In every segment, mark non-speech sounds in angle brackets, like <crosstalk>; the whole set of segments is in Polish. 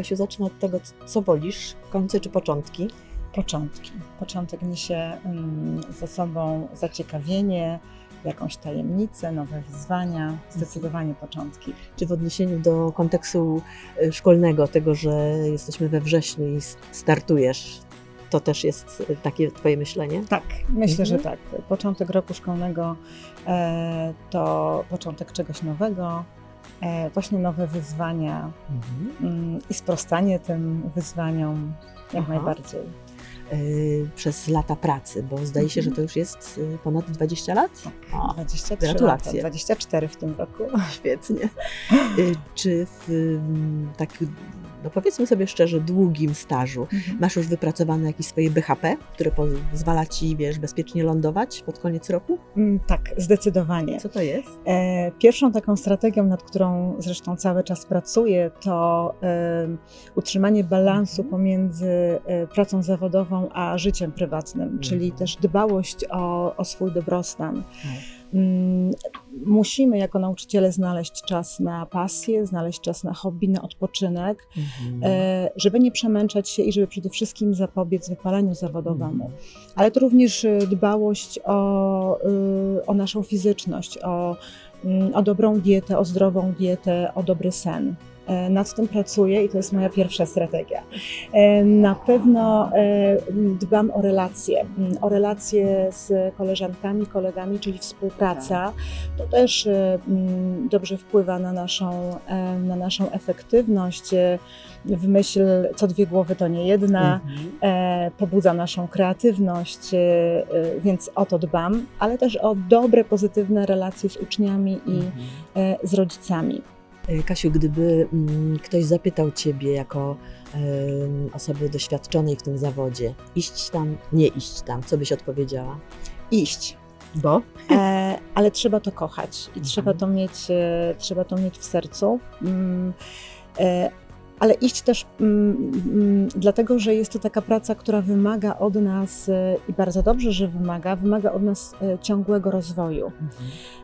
Kasiu, zacznę od tego, co wolisz, końce czy początki? Początki. Początek niesie mm, ze sobą zaciekawienie, jakąś tajemnicę, nowe wyzwania. Zdecydowanie początki. Czy w odniesieniu do kontekstu y, szkolnego, tego, że jesteśmy we wrześniu i startujesz, to też jest y, takie Twoje myślenie? Tak, myślę, Mhm. że tak. Początek roku szkolnego e, to początek czegoś nowego, właśnie nowe wyzwania mm, i sprostanie tym wyzwaniom jak Aha. najbardziej. Y, Przez lata pracy, bo zdaje się, że Mhm. to już jest y, ponad 20 lat? O, 23 gratulacje. lata, 24 w tym roku. <laughs> Świetnie. Y, Czy w ym, tak, no powiedzmy sobie szczerze, długim stażu masz już wypracowane jakieś swoje BHP, które pozwala Ci, wiesz, bezpiecznie lądować pod koniec roku? Mm, Tak, zdecydowanie. Co to jest? E, Pierwszą taką strategią, nad którą zresztą cały czas pracuję, to e, utrzymanie balansu Mhm. pomiędzy e, pracą zawodową a życiem prywatnym, czyli Mhm. też dbałość o, o swój dobrostan. Mm, Musimy jako nauczyciele znaleźć czas na pasję, znaleźć czas na hobby, na odpoczynek, e, żeby nie przemęczać się i żeby przede wszystkim zapobiec wypaleniu zawodowemu. Ale to również e, dbałość o, y, o naszą fizyczność, o, mm, o dobrą dietę, o zdrową dietę, o dobry sen. E, Nad tym pracuję i to jest moja pierwsza strategia. E, Na pewno e, dbam o relacje, mm, o relacje z koleżankami, kolegami, czyli współpraca. To też mm, dobrze wpływa na naszą, na naszą efektywność. W myśl co dwie głowy to nie jedna Mhm. pobudza naszą kreatywność, więc o to dbam, ale też o dobre, pozytywne relacje z uczniami i Mhm. z rodzicami. Y, Kasiu, gdyby mm, ktoś zapytał Ciebie jako osoby doświadczonej w tym zawodzie, iść tam, nie iść tam, co byś odpowiedziała? Iść. Bo? E, ale trzeba to kochać i Mhm. trzeba to mieć, e, trzeba to mieć w sercu. Mm, e, ale iść też mm, mm, dlatego, że jest to taka praca, która wymaga od nas e, i bardzo dobrze, że wymaga, wymaga od nas e, ciągłego rozwoju.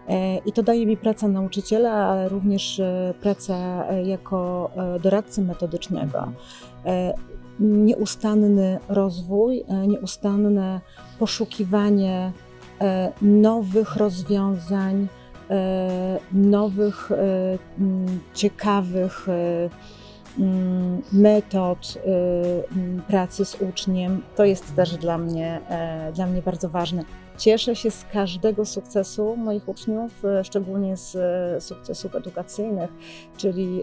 E, I to daje mi praca nauczyciela, ale również e, praca e, jako e, doradcy metodycznego. E, Nieustanny rozwój, e, nieustanne poszukiwanie e, nowych rozwiązań, e, nowych, m, ciekawych m, metod e, m, pracy z uczniem. To jest też dla mnie, e, dla mnie bardzo ważne. Cieszę się z każdego sukcesu moich uczniów, e, szczególnie z e, sukcesów edukacyjnych, czyli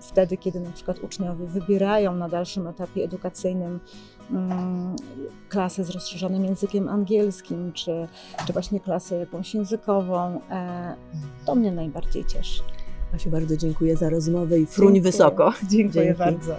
wtedy, kiedy na przykład uczniowie wybierają na dalszym etapie edukacyjnym mm, klasę z rozszerzonym językiem angielskim, czy, czy właśnie klasę jakąś językową. To mnie najbardziej cieszy. Kasiu, bardzo dziękuję za rozmowę i fruń Dziękuję. wysoko. <laughs> Dziękuję Dzięki. bardzo.